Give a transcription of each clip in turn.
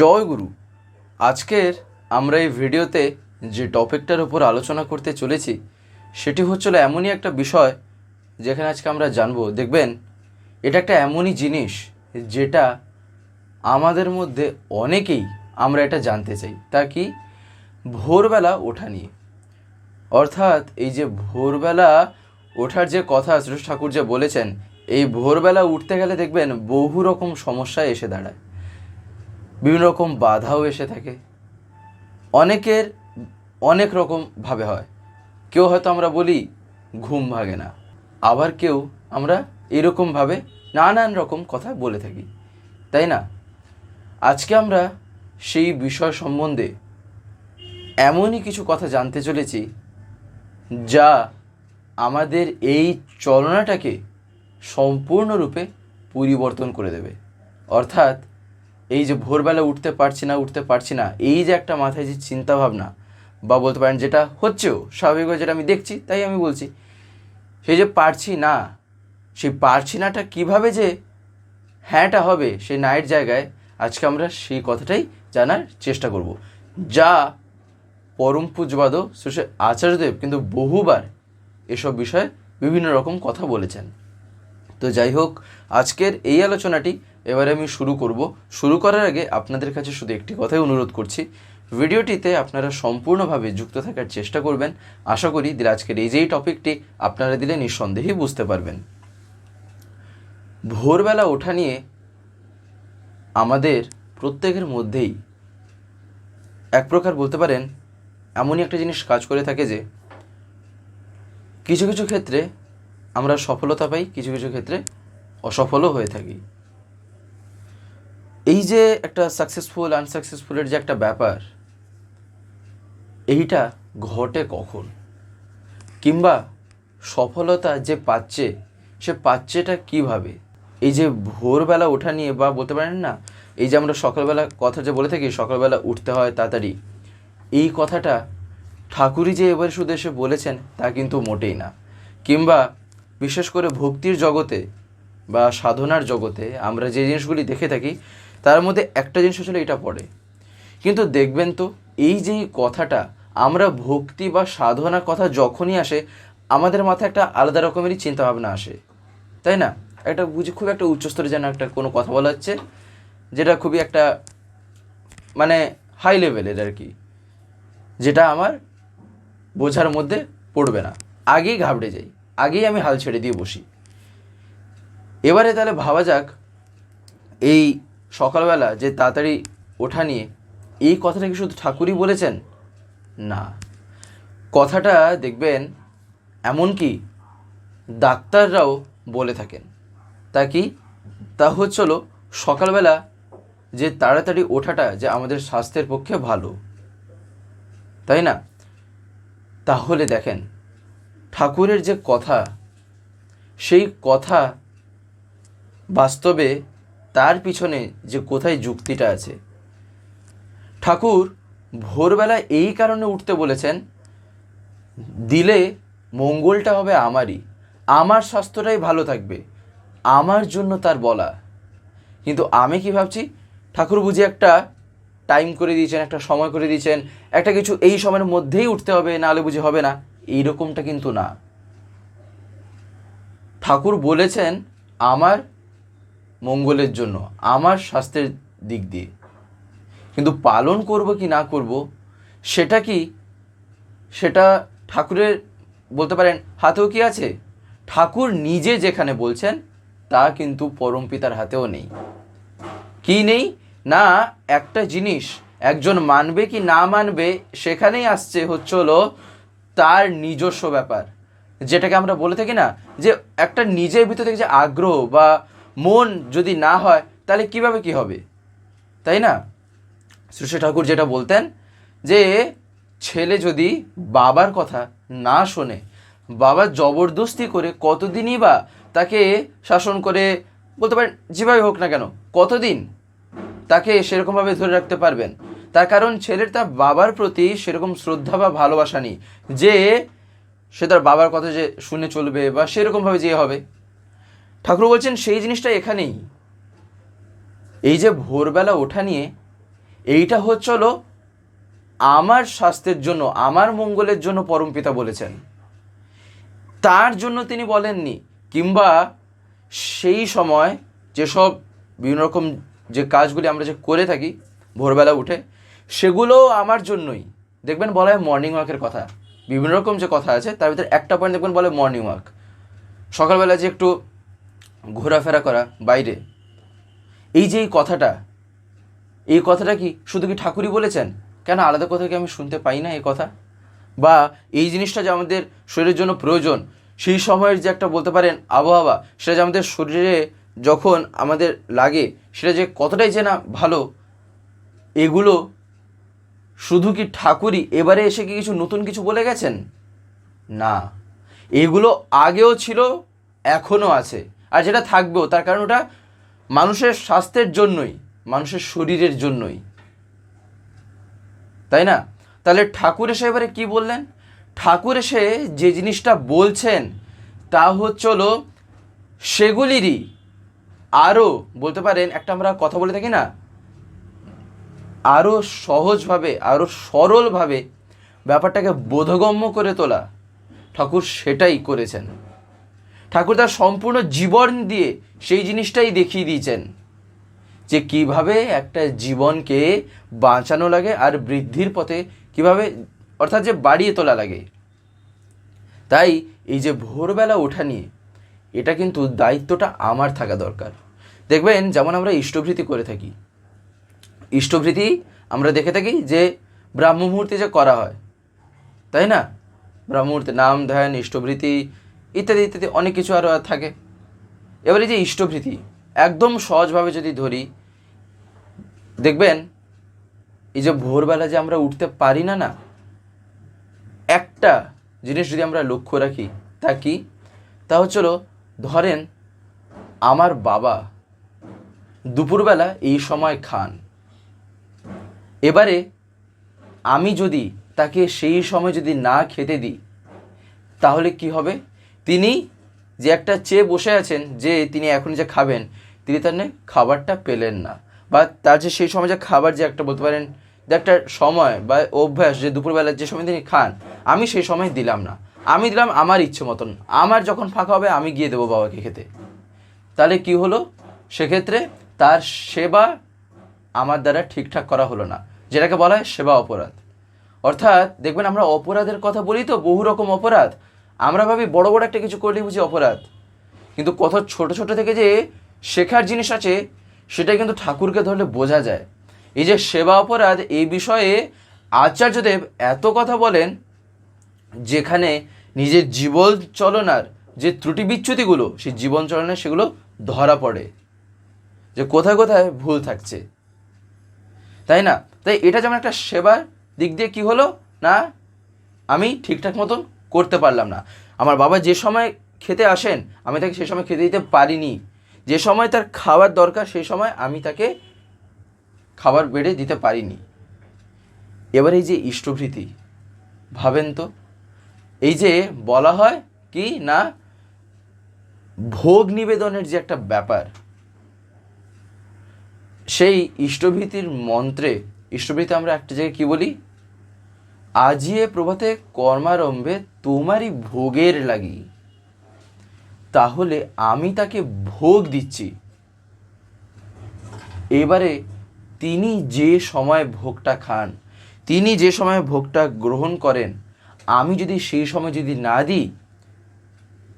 জয় গুরু। আজকের আমরা এই ভিডিওতে যে টপিকটার উপর আলোচনা করতে চলেছি, সেটি হচ্ছিল এমনই একটা বিষয় যেখানে আজকে আমরা জানব। দেখবেন, এটা একটা এমনই জিনিস যেটা আমাদের মধ্যে অনেকেই আমরা এটা জানতে চাই। তা কি? ভোরবেলা ওঠা নিয়ে। অর্থাৎ এই যে ভোরবেলা ওঠার যে কথা শ্রেষ্ঠ ঠাকুর যে বলেছেন, এই ভোরবেলা উঠতে গেলে দেখবেন বহু রকম সমস্যা এসে দাঁড়ায়। বিভিন্ন রকম বাধাও এসে থাকে। অনেকের অনেক রকম ভাবে হয়। কেউ হয়তো আমরা বলি ঘুম ভাগে না। আবার কেউ আমরা এরকমভাবে নানান রকম কথা বলে থাকি। তাই না? আজকে আমরা সেই বিষয় সম্বন্ধে এমনই কিছু কথা জানতে চলেছি যা আমাদের এই চলনাটাকে সম্পূর্ণরূপে পরিবর্তন করে দেবে। অর্থাৎ এই যে ভোরবেলা উঠতে পারছি না, উঠতে পারছি না, এই যে একটা মাথায় যে চিন্তাভাবনা বা বলতে পারেন যেটা হচ্ছেও স্বাভাবিকভাবে যেটা আমি দেখছি, তাই আমি বলছি, সেই যে পারছি না, সেই পারছি নাটা কীভাবে যে হ্যাঁটা হবে সেই নায়ের জায়গায়, আজকে আমরা সেই কথাটাই জানার চেষ্টা করব। যা পরম পূজবাদ শ্রী আচার্যদেব কিন্তু বহুবার এসব বিষয়ে বিভিন্ন রকম কথা বলেছেন। তো যাই হোক, আজকের এই আলোচনাটি এবারে আমি শুরু করব। শুরু করার আগে আপনাদের কাছে শুধু একটি কথাই অনুরোধ করছি। ভিডিওটিতে আপনারা সম্পূর্ণভাবে যুক্ত থাকার চেষ্টা করবেন। আশা করি দিলে আজকের এই যেই টপিকটি আপনারা দিলে নিঃসন্দেহেই বুঝতে পারবেন। ভোরবেলা ওঠা নিয়ে আমাদের প্রত্যেকের মধ্যেই এক প্রকার বলতে পারেন এমনই একটা জিনিস কাজ করে থাকে যে কিছু কিছু ক্ষেত্রে আমরা সফলতা পাই, কিছু কিছু ক্ষেত্রে অসফলও হয়ে থাকি। এই যে একটা সাকসেসফুল আনসাকসেসফুলের যে একটা ব্যাপার, এইটা ঘটে কখন? কিংবা সফলতা যে পাচ্ছে, সে পাচ্ছেটা কীভাবে? এই যে ভোরবেলা ওঠা নিয়ে বা বলতে পারেন না, এই যে আমরা সকালবেলা কথা যে বলে থাকি, সকালবেলা উঠতে হয় তাড়াতাড়ি, এই কথাটা ঠাকুরই যে এবারে শুধু এসে বলেছেন তা কিন্তু মোটেই না। কিংবা বিশেষ করে ভক্তির জগতে বা সাধনার জগতে আমরা যে জিনিসগুলি দেখে থাকি তার মধ্যে একটা জিনিস আসলে এটা পড়ে। কিন্তু দেখবেন তো, এই যে কথাটা, আমরা ভক্তি বা সাধনার কথা যখনই আসে, আমাদের মাথায় একটা আলাদা রকমেরই চিন্তাভাবনা আসে। তাই না? একটা বুঝি খুব একটা উচ্চস্তরে যেন একটা কোনো কথা বলা হচ্ছে, যেটা খুবই একটা মানে হাই লেভেলের আর কি, যেটা আমার বোঝার মধ্যে পড়বে না। আগেই ঘাবড়ে যাই, আগেই আমি হাল ছেড়ে দিয়ে বসি। এবারে তাহলে ভাবা যাক, এই সকালবেলা যে তাড়াতাড়ি ওঠা নিয়ে, এই কথাটা কি শুধু ঠাকুরই বলেছেন? না। কথাটা দেখবেন এমনকি ডাক্তাররাও বলে থাকেন। তা কি? তা হচ্ছিল সকালবেলা যে তাড়াতাড়ি ওঠাটা যে আমাদের স্বাস্থ্যের পক্ষে ভালো। তাই না? তাহলে দেখেন, ঠাকুরের যে কথা, সেই কথা বাস্তবে তার পিছনে যে কোথায় যুক্তিটা আছে। ঠাকুর ভোরবেলা এই কারণে উঠতে বলেছেন, দিলে মঙ্গলটা হবে আমারই। আমার স্বাস্থ্যটাই ভালো থাকবে। আমার জন্য তার বলা। কিন্তু আমি কি ভাবছি? ঠাকুর বুঝি একটা টাইম করে দিয়েছেন, একটা সময় করে দিয়েছেন, একটা কিছু এই সময়ের মধ্যেই উঠতে হবে, নাহলে বুঝি হবে না। এইরকমটা কিন্তু না। ঠাকুর বলেছেন, আমার মঙ্গলের জন্য, আমার স্বাস্থ্যের দিক দিয়ে। কিন্তু পালন করব কি না করব, সেটা কি, সেটা ঠাকুরের বলতে পারেন হাতেও কি আছে? ঠাকুর নিজে যেখানে বলছেন, তা কিন্তু পরম পিতার হাতেও নেই। কি নেই? না, একটা জিনিস, একজন মানবে কি না মানবে, সেখানেই আসছে হচ্ছে হলো তার নিজস্ব ব্যাপার। যেটাকে আমরা বলে থাকি না, যে একটা নিজের ভিতর থেকে যে আগ্রহ বা মন যদি না হয়, তাহলে কীভাবে কি হবে? তাই না? শ্রী ঠাকুর যেটা বলতেন যে, ছেলে যদি বাবার কথা না শোনে, বাবা জবরদস্তি করে কতদিনই বা তাকে শাসন করে, বলতে পারেন, যেভাবে হোক না কেন, কতদিন তাকে সেরকমভাবে ধরে রাখতে পারবেন? তার কারণ ছেলের তার বাবার প্রতি সেরকম শ্রদ্ধা বা ভালোবাসা নেই যে, সে তার বাবার কথা যে শুনে চলবে বা সেরকমভাবে যে হবে। ঠাকুর বলছেন, সেই জিনিসটা এখানেই। এই যে ভোরবেলা ওঠা নিয়ে, এইটা হচ্ছে হলো আমার স্বাস্থ্যের জন্য, আমার মঙ্গলের জন্য পরমপিতা বলেছেন। তার জন্য তিনি বলেননি, কিংবা সেই সময় যেসব বিভিন্ন রকম যে কাজগুলি আমরা যে করে থাকি ভোরবেলা উঠে সেগুলোও আমার জন্যই। দেখবেন বলা হয় মর্নিং ওয়াকের কথা। বিভিন্ন রকম যে কথা আছে, তার ভিতরে একটা পয়েন্ট দেখবেন বলে মর্নিং ওয়াক সকালবেলা যে একটু ঘোরাফেরা করা বাইরে। এই যে এই কথাটা এই কথাটা কি শুধু কি ঠাকুরই বলেছেন? কেন আলাদা কথা কি আমি শুনতে পাই না এই কথা? বা এই জিনিসটা যে আমাদের শরীরের জন্য প্রয়োজন, সেই সময়ের যে একটা বলতে পারেন আবহাওয়া, সেটা যে আমাদের শরীরে যখন আমাদের লাগে, সেটা যে কতটাই যে না ভালো, এগুলো শুধু কি ঠাকুরই এবারে এসে কি কিছু নতুন কিছু বলে গেছেন? না। এগুলো আগেও ছিল, এখনও আছে। আর যেটা থাকবেও, তার কারণ ওটা মানুষের স্বাস্থ্যের জন্যই, মানুষের শরীরের জন্যই। তাই না? তাহলে ঠাকুর এসে এবারে কী বললেন? ঠাকুর এসে যে জিনিসটা বলছেন, তা হচ্ছে হলো সেগুলিরই আরও, বলতে পারেন, একটা আমরা কথা বলে থাকি না? আরও সহজভাবে, আরও সরলভাবে ব্যাপারটাকে বোধগম্য করে তোলা। ঠাকুর সেটাই করেছেন। ঠাকুর তার সম্পূর্ণ জীবন দিয়ে সেই জিনিসটাই দেখিয়ে দিয়েছেন, যে কীভাবে একটা জীবনকে বাঁচানো লাগে আর বৃদ্ধির পথে কীভাবে, অর্থাৎ যে বাড়িয়ে তোলা লাগে। তাই এই যে ভোরবেলা ওঠা নিয়ে, এটা কিন্তু দায়িত্বটা আমার থাকা দরকার। দেখবেন যেমন আমরা ইষ্টভৃতি করে থাকি। ইষ্টভৃতি আমরা দেখে থাকি যে ব্রাহ্ম মুহূর্তে যে করা হয়, তাই না? ব্রাহ্ম মুহূর্তে নাম, ধ্যান, ইষ্টভৃতি ইত্যাদি ইত্যাদি অনেক কিছু আরও থাকে। এবারে যে ইষ্টভৃতি, একদম সহজভাবে যদি ধরি, দেখবেন, এই যে ভোরবেলা যে আমরা উঠতে পারি না না, একটা জিনিস যদি আমরা লক্ষ্য রাখি, তা কি? তা হচ্ছিল ধরেন, আমার বাবা দুপুরবেলা এই সময় খান। এবারে আমি যদি তাকে সেই সময় যদি না খেতে দিই, তাহলে কি হবে? তিনি যে একটা চেয়ে বসে আছেন যে তিনি এখন যে খাবেন, তিনি তার খাবারটা পেলেন না। বা তার যে সেই সময় যে খাবার যে একটা বলতে পারেন, যে একটা সময় বা অভ্যাস যে দুপুরবেলা যে সময় তিনি খান, আমি সেই সময় দিলাম না। আমি দিলাম আমার ইচ্ছে মতন। আমার যখন ফাঁকা হবে, আমি গিয়ে দেবো বাবাকে খেতে। তাহলে কি হলো? সেক্ষেত্রে তার সেবা আমার দ্বারা ঠিকঠাক করা হলো না। যেটাকে বলা হয় সেবা অপরাধ। অর্থাৎ দেখবেন আমরা অপরাধের কথা বলি তো, বহু রকম অপরাধ। আমরা ভাবি বড় বড় একটা কিছু করলেই বুঝি অপরাধ। কিন্তু কত ছোট ছোট থেকে যে শেখার জিনিস আছে সেটা কিন্তু ঠাকুরকে ধরলে বোঝা যায়। এই যে সেবা অপরাধ, এই বিষয়ে আচার্যদেব এত কথা বলেন, যেখানে নিজের জীবন চলনার যে ত্রুটি বিচ্যুতিগুলো, সেই জীবন চলনে সেগুলো ধরা পড়ে। যে কোথায় কোথায় ভুল থাকছে। তাই না? তাই এটা যেমন একটা সেবার দিক দিয়ে কি হলো, না? আমি ঠিকঠাক মতন করতে পারলাম না। আমার বাবা যে সময় খেতে আসেন, আমি তাকে সে সময় খেতে দিতে পারিনি। যে সময় তার খাবার দরকার সেই সময় আমি তাকে খাবার বেড়ে দিতে পারিনি। এবার এই যে ইষ্টভৃতি, ভাবেন তো? এই যে বলা হয় কি না, ভোগ নিবেদনের যে একটা ব্যাপার, সেই ইষ্টভীতির মন্ত্রে, ইষ্টভীতি আমরা একটা জায়গায় কি বলি? আজিয়ে প্রভাতে কর্মারম্ভে তোমারই ভোগের লাগি। তাহলে আমি তাকে ভোগ দিচ্ছি। এবারে তিনি যে সময় ভোগটা খান, তিনি যে সময় ভোগটা গ্রহণ করেন, আমি যদি সেই সময় যদি না দিই,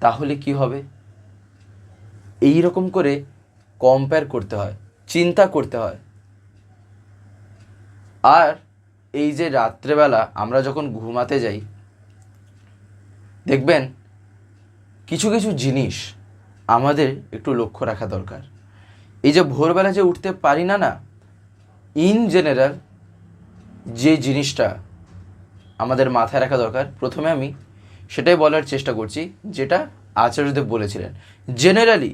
তাহলে কি হবে? এই রকম করে কম্পেয়ার করতে হয়, চিন্তা করতে হয়। আর এই যে রাত্রেবেলা আমরা যখন ঘুমাতে যাই দেখবেন, কিছু কিছু জিনিস আমাদের একটু লক্ষ্য রাখা দরকার। এই যে ভোরবেলা যে উঠতে পারি না না ইন জেনারেল যে জিনিসটা আমাদের মাথায় রাখা দরকার, প্রথমে আমি সেটাই বলার চেষ্টা করছি, যেটা আচার্যদেব বলেছিলেন। জেনারেলি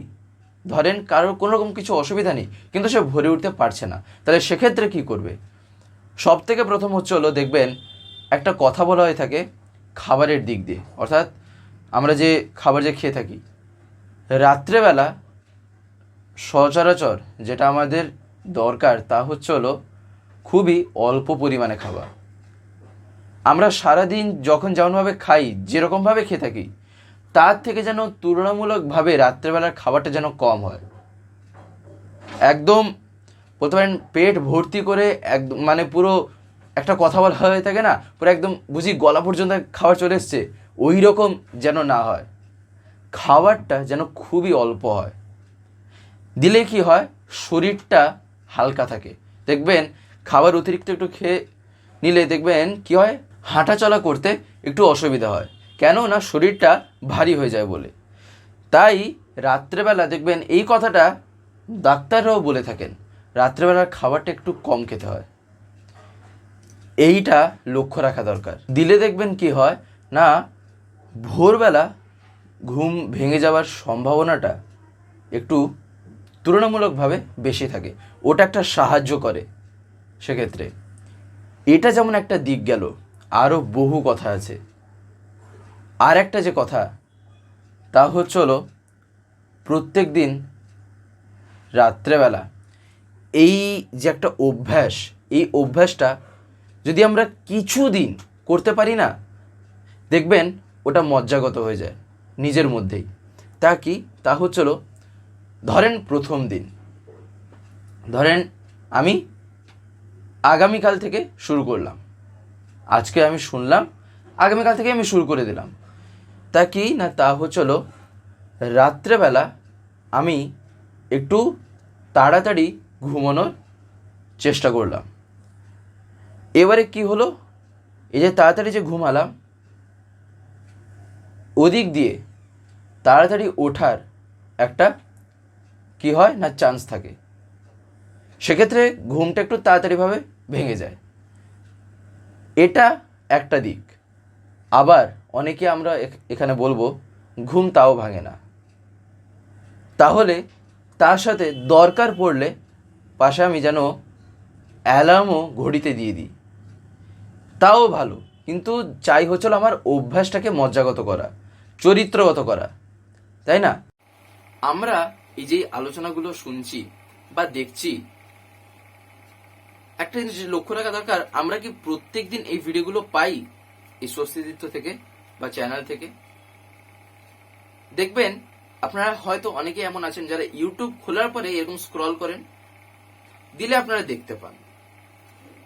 ধরেন কারোর কোনো রকম কিছু অসুবিধা নেই, কিন্তু সে ভরে উঠতে পারছে না। তাহলে সেক্ষেত্রে কি করবে? সব থেকে প্রথম হচ্ছে হলো দেখবেন, একটা কথা বলা হয়ে থাকে খাবারের দিক দিয়ে। অর্থাৎ আমরা যে খাবার যে খেয়ে থাকি, রাত্রেবেলা সচরাচর যেটা আমাদের দরকার তা হচ্ছে হলো খুবই অল্প পরিমাণে খাওয়া আমরা সারাদিন যখন যেমনভাবে খাই, যেরকমভাবে খেয়ে থাকি, তার থেকে যেন তুলনামূলকভাবে রাত্রেবেলার খাবারটা যেন কম হয়। একদম বলতে পারেন পেট ভর্তি করে একদম মানে পুরো একটা কথা বলা হয়ে থাকে না, পুরো একদম বুঝি গলা পর্যন্ত খাবার চলে এসছে ওই রকম যেন না হয়। খাবারটা যেন খুবই অল্প হয়। দিলে কি হয়? শরীরটা হালকা থাকে। দেখবেন, খাবার অতিরিক্ত একটু খেয়ে নিলে দেখবেন কি হয়? হাঁটা চলা করতে একটু অসুবিধা হয়। কেন না শরীরটা ভারী হয়ে যায় বলে। তাই রাত্রেবেলা দেখবেন এই কথাটা ডাক্তাররাও বলে থাকেন, রাত্রেবেলার খাবারটা একটু কম খেতে হয়। এইটা লক্ষ্য রাখা দরকার। দিলে দেখবেন কি হয়, না, ভোরবেলা ঘুম ভেঙে যাওয়ার সম্ভাবনাটা একটু তুলনামূলকভাবে বেশি থাকে। ওটা একটা সাহায্য করে সেক্ষেত্রে। এটা যেমন একটা দিক গেল আরও বহু কথা আছে। আর একটা যে কথা, তা হচ্ছে হলো প্রত্যেক দিন রাত্রেবেলা এই যে একটা অভ্যাস, এই অভ্যাসটা যদি আমরা কিছু দিন করতে পারি না, দেখবেন ওটা মজ্জাগত হয়ে যায় নিজের মধ্যেই। তা কি? তা হচ্ছিল ধরেন প্রথম দিন। ধরেন আমি আগামীকাল থেকে শুরু করলাম। আজকে আমি শুনলাম, আগামীকাল থেকে আমি শুরু করে দিলাম। তা কি না তা হচ্ছিল রাত্রেবেলা আমি একটু তাড়াতাড়ি ঘুমানোর চেষ্টা করলাম। এবারে কি হলো? এই যে তাড়াতাড়ি যে ঘুমালাম, ওদিক দিয়ে তাড়াতাড়ি ওঠার একটা কি হয় না চান্স থাকে। সেক্ষেত্রে ঘুমটা একটু তাড়াতাড়িভাবে ভেঙে যায়। এটা একটা দিক। আবার অনেকে আমরা এখ- এখানে বলব, ঘুম তাও ভাঙে না। তাহলে তার সাথে দরকার পড়লে পাশে আমি যেন অ্যালার্মও ঘড়িতে দিয়ে দিই। তাও ভালো। কিন্তু চাই হচ্ছিল আমার অভ্যাসটাকে মজ্জাগত করা, চরিত্রগত করা, তাই না? আমরা এই যে আলোচনাগুলো শুনছি বা দেখছি, একটা জিনিস লক্ষ্য রাখা দরকার, আমরা কি প্রত্যেক দিন এই ভিডিওগুলো পাই এই স্বস্তিদিত্য থেকে বা চ্যানেল থেকে? দেখবেন, আপনারা হয়তো অনেকে এমন আছেন যারা ইউটিউব খোলার পরে এরকম স্ক্রল করেন, দিলে আপনারা দেখতে পান।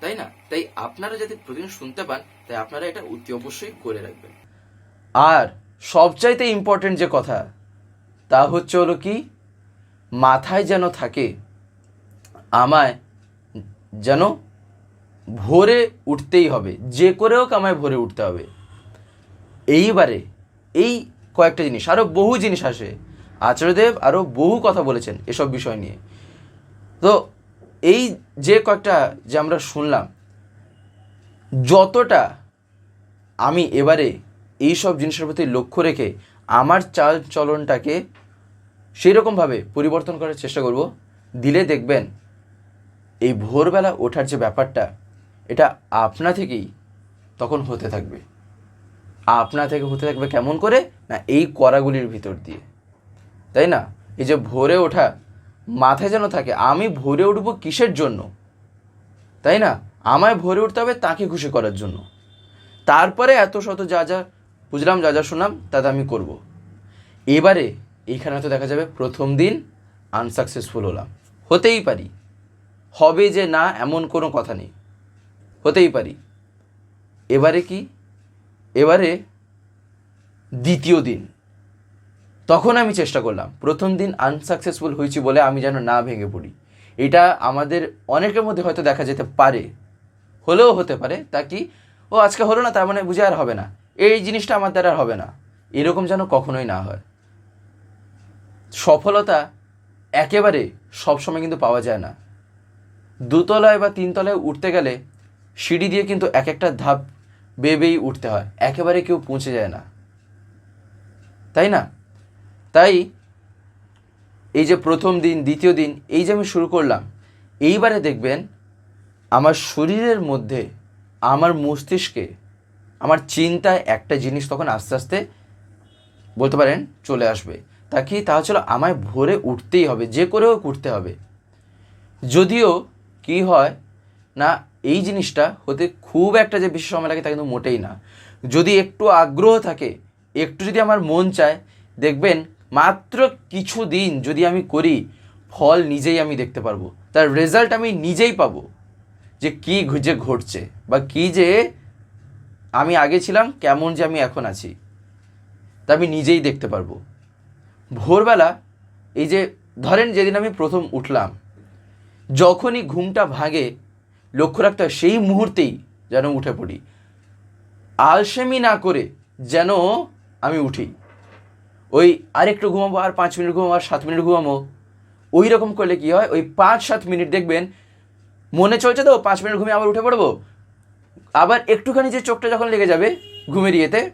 তাই না? তাই আপনারা যদি প্রতিদিন শুনতে পান, তাই আপনারা এটা অতি অবশ্যই করে রাখবেন। আর সবচাইতে ইম্পর্টেন্ট যে কথা, তা হচ্ছে হলো কি, মাথায় যেন থাকে, আমায় যেন ভোরে উঠতেই হবে, যে করে হোক আমায় ভোরে উঠতে হবে। এইবারে এই কয়েকটা জিনিস আরও বহু জিনিস আসে। আচার্যদেব আরও বহু কথা বলেছেন এসব বিষয় নিয়ে। তো এই যে কয়েকটা যে আমরা শুনলাম, যতটা আমি এবারে এই সব জিনিসের প্রতি লক্ষ্য রেখে আমার চাল চলনটাকে সেই রকমভাবে পরিবর্তন করার চেষ্টা করব, দিলে দেখবেন এই ভোরবেলা ওঠার যে ব্যাপারটা, এটা আপনা থেকেই তখন হতে থাকবে। আপনা থেকে হতে থাকবে কেমন করে? না এই করাগুলির ভিতর দিয়ে। তাই না? এই যে ভোরে ওঠা মাথায় যেন থাকে, আমি ভরে উঠবো কিসের জন্য? তাই না? আমায় ভরে উঠতে হবে তাকে খুশি করার জন্য। তারপরে এত শত যা যা বুঝলাম, যা যা শুনলাম তাতে আমি করব। এবারে এইখানে হয়তো দেখা যাবে প্রথম দিন আনসাকসেসফুল হলাম। হতেই পারি। হবে যে না, এমন কোনো কথা নেই। হতেই পারি। এবারে কি? এবারে দ্বিতীয় দিন। তখন আমি চেষ্টা করলাম, প্রথম দিন আনসাকসেসফুল হয়েছি বলে আমি যেন না ভেঙে পড়ি। এটা আমাদের অনেকের মধ্যে হয়তো দেখা যেতে পারে, হলেও হতে পারে, তা কি, ও আজকে হলো না, তার মানে বুঝে আর হবে না। এই জিনিসটা আমার দ্বারা আর হবে না। এরকম যেন কখনোই না হয়। সফলতা একেবারে সবসময় কিন্তু পাওয়া যায় না। দুতলায় বা তিনতলায় উঠতে গেলে সিঁড়ি দিয়ে কিন্তু এক একটা ধাপ বেয়ে বেয়েই উঠতে হয়, একেবারে কেউ পৌঁছে যায় না। তাই না? তাই এই যে প্রথম দিন, দ্বিতীয় দিন, এই যে আমি শুরু করলাম, এইবারে দেখবেন আমার শরীরের মধ্যে, আমার মস্তিষ্কে, আমার চিন্তায় একটা জিনিস তখন আস্তে আস্তে বলতে পারেন চলে আসবে। তা কি? তা হচ্ছিল আমায় ভোরে উঠতেই হবে, যে করেও উঠতে হবে। যদিও কি হয় না, এই জিনিসটা হতে খুব একটা যে বেশি সময় লাগে তা কিন্তু মোটেই না। যদি একটু আগ্রহ থাকে, একটু যদি আমার মন চায়, দেখবেন মাত্র কিছু দিন যদি আমি করি, ফল নিজেই আমি দেখতে পারব। তার রেজাল্ট আমি নিজেই পাবো যে কী যে ঘটছে বা কী যে আমি আগে ছিলাম, কেমন যে আমি এখন আছি। তা আমি নিজেই দেখতে পারব। ভোরবেলা এই যে ধরেন যেদিন আমি প্রথম উঠলাম, যখনই ঘুমটা ভাঙে, লক্ষ্য রাখতে হয় সেই মুহূর্তেই যেন উঠে পড়ি। আলসেমি না করে যেন আমি উঠি। ওই আরেকটু ঘুমাবো আর পাঁচ মিনিট ঘুমাবো আর সাত মিনিট ঘুমাবো। ওই রকম করলে কি হয়? ওই পাঁচ সাত মিনিট দেখবেন, মনে চলছে তো, পাঁচ মিনিট ঘুমিয়ে আবার উঠে পড়ব? আবার একটুখানি যে চোখটা যখন লেগে যাবে ঘুমের ইয়েতে,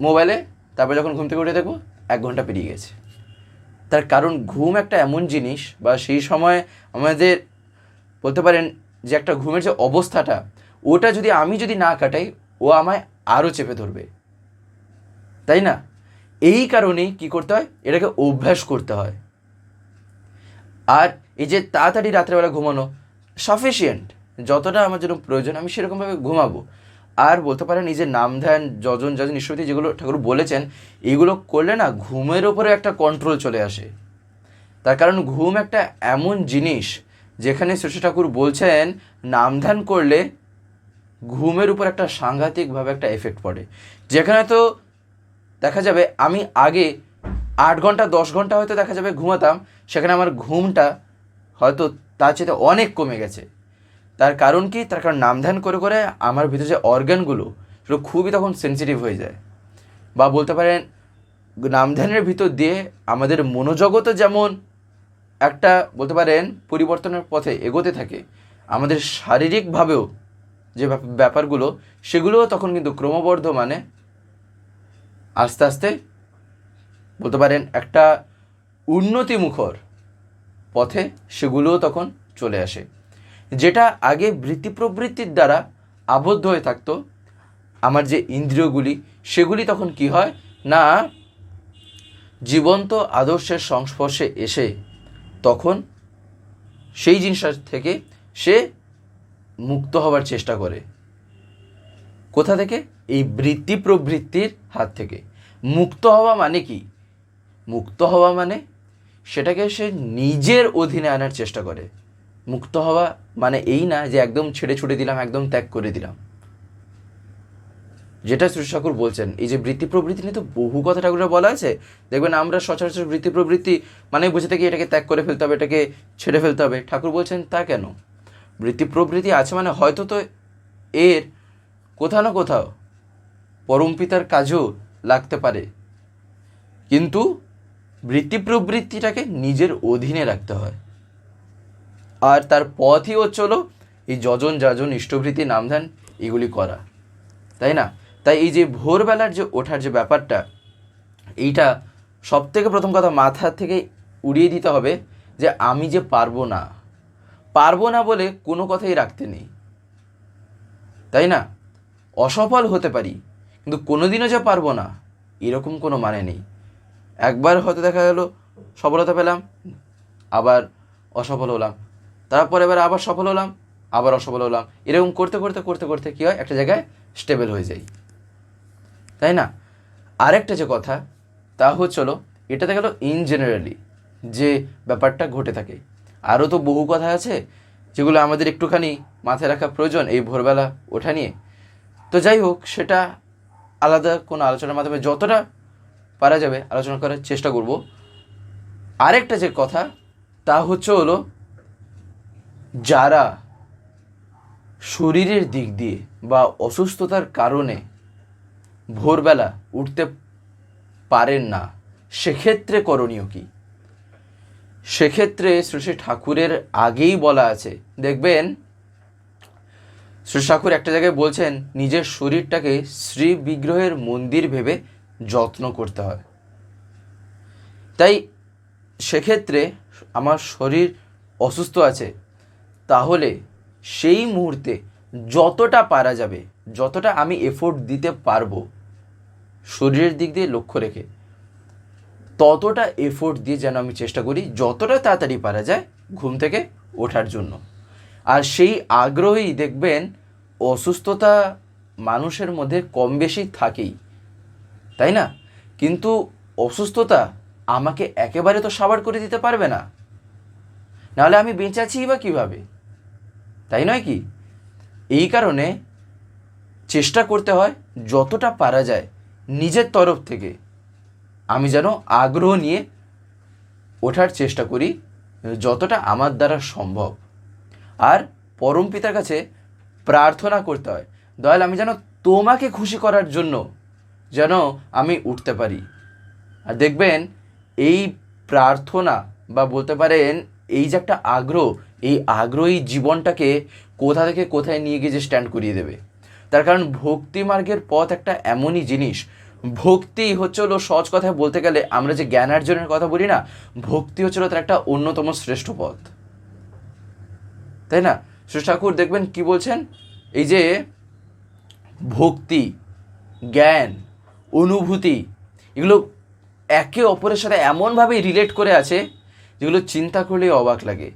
মোবাইলে, তারপর যখন ঘুম থেকে উঠে দেখব, এক ঘণ্টা পেরিয়ে গেছে। তার কারণ ঘুম একটা এমন জিনিস বা সেই সময় আমাদের বলতে পারেন যে একটা ঘুমের যে অবস্থাটা, ওটা যদি আমি যদি না কাটাই, ও আমায় আরও চেপে ধরবে। তাই না? এই কারণেই কি করতে হয়? এটাকে অভ্যাস করতে হয়। আর এই যে তাড়াতাড়ি রাত্রেবেলা ঘুমানো সাফিসিয়েন্ট যতটা আমার জন্য প্রয়োজন, আমি সেরকমভাবে ঘুমাবো। আর বলতে পারেন, এই যে নাম ধ্যান, যজন যজন ঈশ্বরী যেগুলো ঠাকুর বলেছেন এইগুলো করলে না ঘুমের ওপরে একটা কন্ট্রোল চলে আসে। তার কারণ ঘুম একটা এমন জিনিস, যেখানে শ্রী ঠাকুর বলছেন, নাম ধ্যান করলে ঘুমের উপর একটা সাংঘাতিকভাবে একটা এফেক্ট পড়ে। যেখানে তো দেখা যাবে আমি আগে আট ঘণ্টা, দশ ঘণ্টা হয়তো দেখা যাবে ঘুমাতাম, সেখানে আমার ঘুমটা হয়তো তার চেয়ে অনেক কমে গেছে। তার কারণ কি? তার কারণ নাম ধ্যান করে করে আমার ভিতরে যে অর্গানগুলো, সেগুলো খুবই তখন সেন্সিটিভ হয়ে যায়। বা বলতে পারেন নাম ধ্যানের ভিতর দিয়ে আমাদের মনোজগতও যেমন একটা বলতে পারেন পরিবর্তনের পথে এগোতে থাকে, আমাদের শারীরিকভাবেও যে ব্যাপারগুলো, সেগুলোও তখন কিন্তু ক্রমবর্ধমানে আস্তে আস্তে বলতে পারেন একটা উন্নতিমুখর পথে সেগুলোও তখন চলে আসে। যেটা আগে বৃত্তি প্রবৃত্তির দ্বারা আবদ্ধ হয়ে থাকতো, আমার যে ইন্দ্রিয়গুলি, সেগুলি তখন কি হয়? না, জীবন্ত আদর্শের সংস্পর্শে এসে তখন সেই জিনিসটা থেকে সে মুক্ত হওয়ার চেষ্টা করে। কোথা থেকে? এই বৃত্তি প্রবৃত্তির হাত থেকে। মুক্ত হওয়া মানে কি? মুক্ত হওয়া মানে সেটাকে সে নিজের অধীনে আনার চেষ্টা করে। মুক্ত হওয়া মানে এই না যে একদম ছেড়ে ছুড়ে দিলাম, একদম ত্যাগ করে দিলাম। যেটা শ্রী ঠাকুর বলছেন, এই যে বৃত্তি প্রবৃত্তি নিয়ে তো বহু কথা ঠাকুরের বলা আছে। দেখবেন আমরা সচরাচর বৃত্তি প্রবৃত্তি মানে বুঝে থাকি এটাকে ত্যাগ করে ফেলতে হবে, এটাকে ছেড়ে ফেলতে হবে। ঠাকুর বলছেন, তা কেন? বৃত্তি প্রবৃত্তি আছে মানে হয়তো তো এর কোথাও না কোথাও পরম পিতার কাজও লাগতে পারে। কিন্তু বৃত্তি প্রবৃত্তিটাকে নিজের অধীনে রাখতে হয়। আর তার পথই হচ্ছিল এই যজন যাজন ইষ্টভৃতি নামধান এগুলি করা। তাই না? তাই এই যে ভোরবেলার যে ওঠার যে ব্যাপারটা, এইটা সব থেকে প্রথম কথা মাথা থেকে উড়িয়ে দিতে হবে যে আমি যে পারব না। পারব না বলে কোনো কথাই রাখতে নেই। তাই না? অসফল হতে পারি। কিন্তু কোনোদিনও যে পারব না, এরকম কোনো মানে নেই। একবার হয়তো দেখা গেল, সফলতা পেলাম, আবার অসফল হলাম। তারপর এবার আবার সফল হলাম, আবার অসফল হলাম। এরকম করতে করতে করতে করতে কী হয়? একটা জায়গায় স্টেবল হয়ে যাই। তাই না? আরেকটা যে কথা, তা হচ্ছিল এটা দেখা গেল ইন জেনারেলি যে ব্যাপারটা ঘটে থাকে। আরও তো বহু কথা আছে, যেগুলো আমাদের একটুখানি মাথায় রাখা প্রয়োজন এই ভোরবেলা ওঠা নিয়ে। তো যাই হোক, সেটা আলাদা কোনো আলোচনার মাধ্যমে যতটা পারা যাবে আলোচনা করার চেষ্টা করব। আরেকটা যে কথা, তা হচ্ছে হলো যারা শরীরের দিক দিয়ে বা অসুস্থতার কারণে ভোরবেলা উঠতে পারেন না, সেক্ষেত্রে করণীয় কি? সেক্ষেত্রে শ্রী ঠাকুরের আগেই বলা আছে, দেখবেন শ্রী ঠাকুর একটা জায়গায় বলছেন, নিজের শরীরটাকে শ্রী বিগ্রহের মন্দির ভেবে যত্ন করতে হয়। তাই সেক্ষেত্রে আমার শরীর অসুস্থ আছে, তাহলে সেই মুহূর্তে যতটা পারা যাবে, যতটা আমি এফোর্ট দিতে পারব শরীরের দিক দিয়ে লক্ষ্য রেখে, ততটা এফোর্ট দিয়ে যেন আমি চেষ্টা করি, যতটা তাড়াতাড়ি পারা যায় ঘুম থেকে ওঠার জন্য। আর সেই আগ্রহই দেখবেন অসুস্থতা মানুষের মধ্যে কম বেশি থাকেই, তাই না? কিন্তু অসুস্থতা আমাকে একেবারে তো সাবার করে দিতে পারবে না। নাহলে আমি বেঁচে আছি বা কীভাবে? তাই নয় কি? এই কারণে চেষ্টা করতে হয় যতটা পারা যায় নিজের তরফ থেকে আমি যেন আগ্রহ নিয়ে ওঠার চেষ্টা করি যতটা আমার দ্বারা সম্ভব। আর পরম পিতার কাছে প্রার্থনা করতে হয়। দয়াল, আমি যেন তোমাকে খুশি করার জন্য যেন আমি উঠতে পারি। আর দেখবেন, এই প্রার্থনা বা বলতে পারেন, এই যে একটা আগ্রহ, এই আগ্রহী জীবনটাকে কোথা থেকে কোথায় নিয়ে গিয়ে যে স্ট্যান্ড করিয়ে দেবে। তার কারণ ভক্তি মার্গের পথ একটা এমনই জিনিস। ভক্তি হচ্ছে হলো সহজ কথায় বলতে গেলে আমরা যে জ্ঞানার্জনের কথা বলি না, ভক্তি হচ্ছে হলো তার একটা অন্যতম শ্রেষ্ঠ পথ। তাই না? শ্রী ঠাকুর, দেখবেন কি বলছেন? এই যে ভক্তি, জ্ঞান, অনুভূতি, এগুলো একে অপরের সাথে এমনভাবে রিলেট করে আছে যেগুলো চিন্তা করলে অবাক লাগে।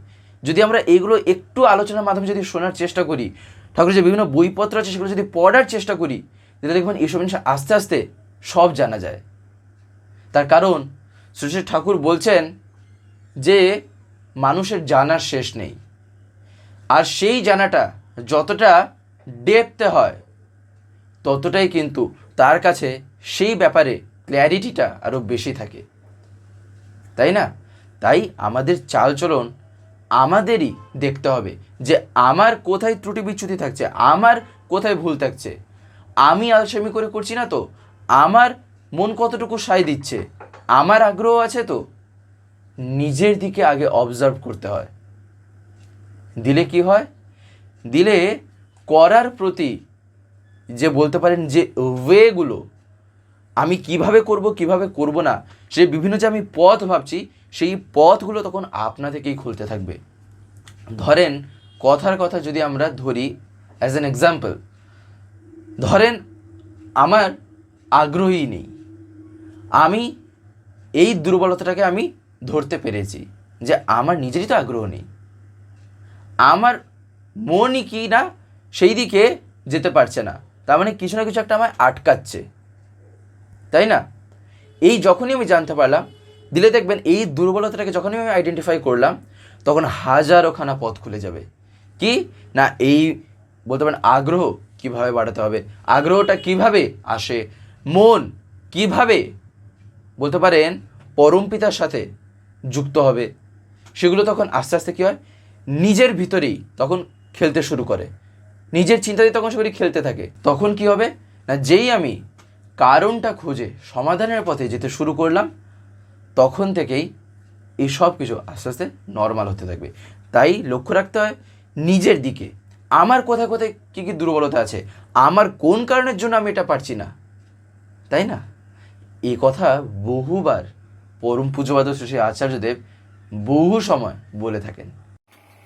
যদি আমরা এগুলো একটু আলোচনার মাধ্যমে যদি শোনার চেষ্টা করি ঠাকুরের যে বিভিন্ন বইপত্র আছে সেগুলো যদি পড়ার চেষ্টা করি, তাহলে দেখবেন এইসব জিনিস আস্তে আস্তে সব জানা যায়। তার কারণ শ্রী ঠাকুর বলছেন যে মানুষের জানার শেষ নেই। আর সেই জানাটা যতটা ডেপতে হয়, ততটাই কিন্তু তার কাছে সেই ব্যাপারে ক্ল্যারিটিটা আরও বেশি থাকে। তাই না? তাই আমাদের চালচলন আমাদেরই দেখতে হবে যে আমার কোথায় ত্রুটি বিচ্যুতি থাকছে, আমার কোথায় ভুল থাকছে। আমি আলসেমি করে করছি না তো? আমার মন কতটুকু সায় দিচ্ছে? আমার আগ্রহ আছে তো? নিজের দিকে আগে অবজার্ভ করতে হয়। দিলে কি হয়? দিলে করার প্রতি যে বলতে পারেন যে ওয়েগুলো আমি কীভাবে করব কীভাবে করব না, সে বিভিন্ন যে আমি পথ ভাবছি, সেই পথগুলো তখন আপনা থেকেই খুলতে থাকবে। ধরেন, কথার কথা যদি আমরা ধরি অ্যাজ অ্যান এক্সাম্পল ধরেন আমার আগ্রহী নেই। আমি এই দুর্বলতাটাকে আমি ধরতে পেরেছি যে আমার নিজেরই তো আগ্রহ নেই। আমার মনই কি না সেই দিকে যেতে পারছে না। তার মানে কিছু না কিছু একটা আমায় আটকাচ্ছে। তাই না? এই যখনই আমি জানতে পারলাম, দিলে দেখবেন এই দুর্বলতাটাকে যখনই আমি আইডেন্টিফাই করলাম, তখন হাজারোখানা পথ খুলে যাবে। কি? না, এই বলতে পারেন আগ্রহ কীভাবে বাড়াতে হবে? আগ্রহটা কীভাবে আসে? মন কীভাবে বলতে পারেন পরম পিতার সাথে যুক্ত হবে? সেগুলো তখন আস্তে আস্তে কী হয়? নিজের ভিতরেই তখন খেলতে শুরু করে। নিজের চিন্তাতে তখন সেগুলি খেলতে থাকে। তখন কি হবে? না, যেই আমি কারণটা খুঁজে, সমাধানের পথে যেতে শুরু করলাম, তখন থেকেই এই সব কিছু আস্তে আস্তে নর্মাল হতে থাকবে। তাই লক্ষ্য রাখতে হয়, নিজের দিকে। আমার কোথায় কোথায় কী কী দুর্বলতা আছে? আমার কোন কারণের জন্য আমি এটা পারছি না? তাই না? এই কথা বহুবার পরম পূজ্যবাদ শ্রী আচার্যদেব বহু সময় বলে থাকেন।